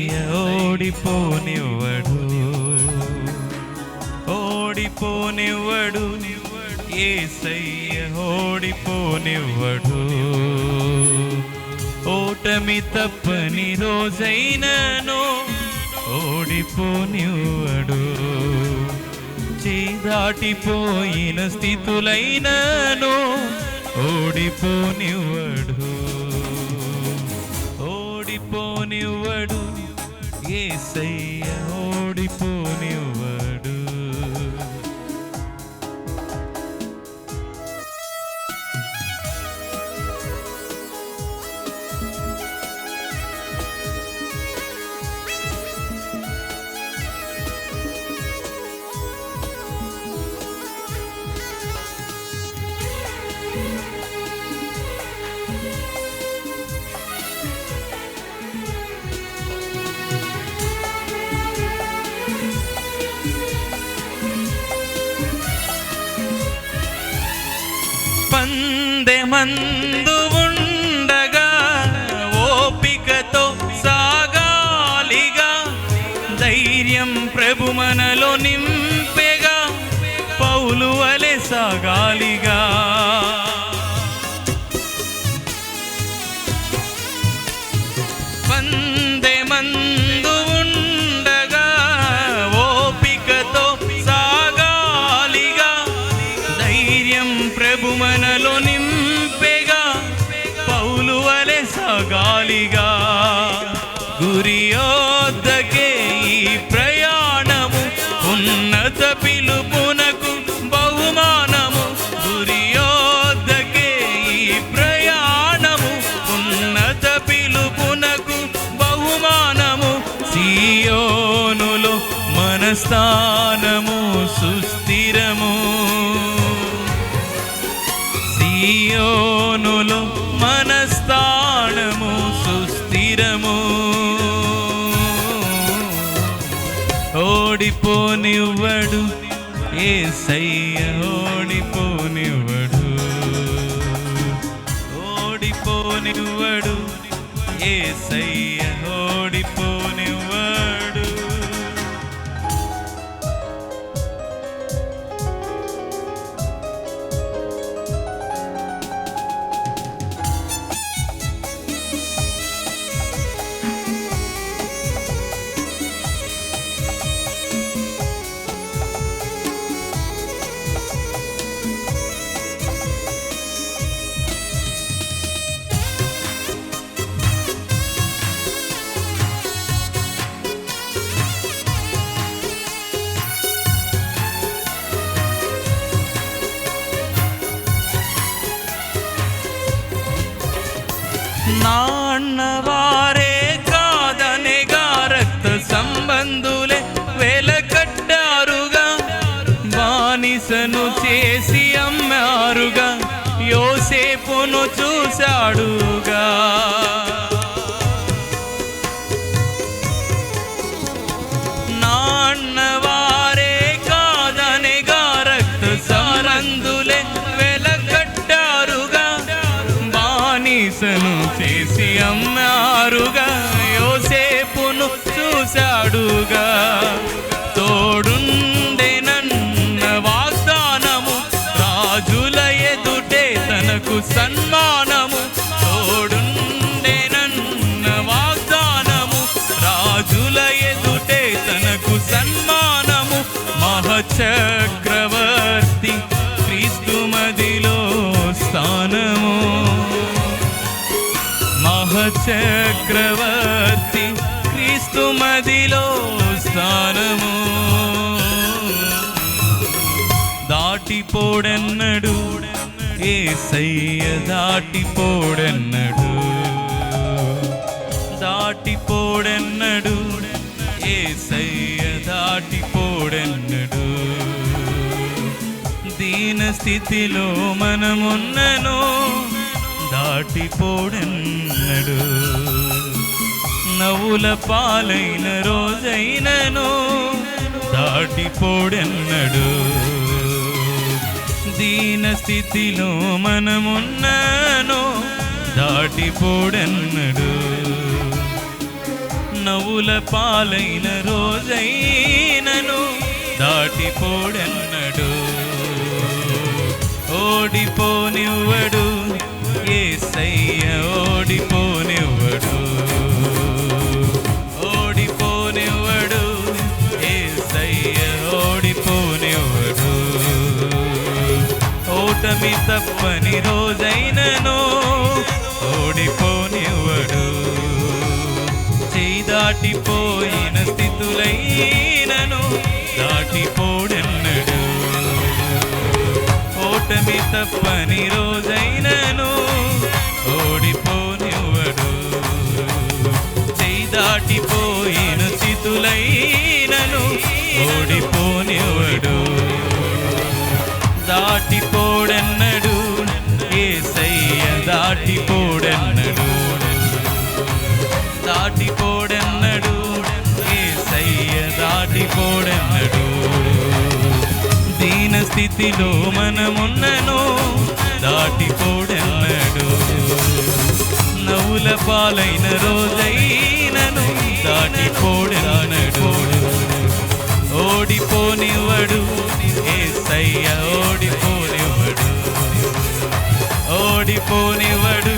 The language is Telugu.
ఓడిపోనివ్వడు. ఓడిపోనివ్వడు. ఏసయ్య ఓడిపోనివ్వడు. ఓటమి తప్పని రోజైనను ఓడిపోనివ్వడు. చేదాటిపోయిన స్థితులైనను ఓడిపోనివ్వడు. ఓడిపోనివ్వడు. ఏసయ్య ఓడిపోనివ్వడు మందు ఉండగా ఓపికతో సాగాలిగా. ధైర్యం ప్రభు మనలో నింపెగా. పౌలు వలె సాగాలిగా. పందెమందు సాగాలిగా గురియోద్దకే ఈ ప్రయాణము ఉన్నత పిలుపునకు బహుమానము. గురియోద్దకే ఈ ప్రయాణము ఉన్నత పిలుపునకు బహుమానము. సియోనులో మనస్థానము సుస్థిరము. సీయోను ఓడిపోనివ్వడు ఏ సయ్య ఓడిపోనివ్వడు. ఓడిపోనివ్వడు ఏ సయ్య నాన్నవారే కాదనేగా రక్త సంబంధులే వెలకట్టారుగా. బానిసను చేసి అమ్మారుగా. యోసేపును చూశాడుగా. యోసేపును చూశాడుగా తోడుండెనన్న వాగ్దానము రాజుల ఎదుటే తనకు సన్మానము. తోడుండెనన్న వాగ్దానము రాజుల ఎదుటే తనకు సన్మానము. మహచక్రవర్తి క్రీస్తు మదిలో స్థానము. మహచక్రవర్తి సుమదిలో స్థానము. దాటిపోడన్నడు ఏసయ్య దాటిపోడన్నడు. దాటిపోడన్నడు ఏసయ్య దాటిపోడన్నడు. దీన స్థితిలో మనమున్నను దాటిపోడన్నడు. నవ్వుల పాలైన రోజైనను దాటిపోడెన్నడు దీన స్థితిలో మనమున్నాను దాటిపోడెన్నడు నవ్వుల పాలైన రోజైనను దాటిపోడెన్నడు ఓడిపోనివ్వడు ఏసయ్య ఓడిపో పని తప్పని రోజైనను ఓడిపోనివ్వడు. చేయి దాటిపోయిన స్థితులైనను దాటిపోడెన్నడు. ఓటమి తప్పని రోజైనను ఓడిపోనివ్వడు. చేయి దాటిపోయిన స్థితులైనను దాటిపోడన్నడు దీన స్థితిలో మనమున్నను దాటిపోడన్నడు నవ్వుల పాలైన రోజైనను దాటిపోడన్నడు ఓడిపోనివ్వడు ఏసయ్య ఓడిపోనివ్వడు. ఓడిపోనివ్వడు.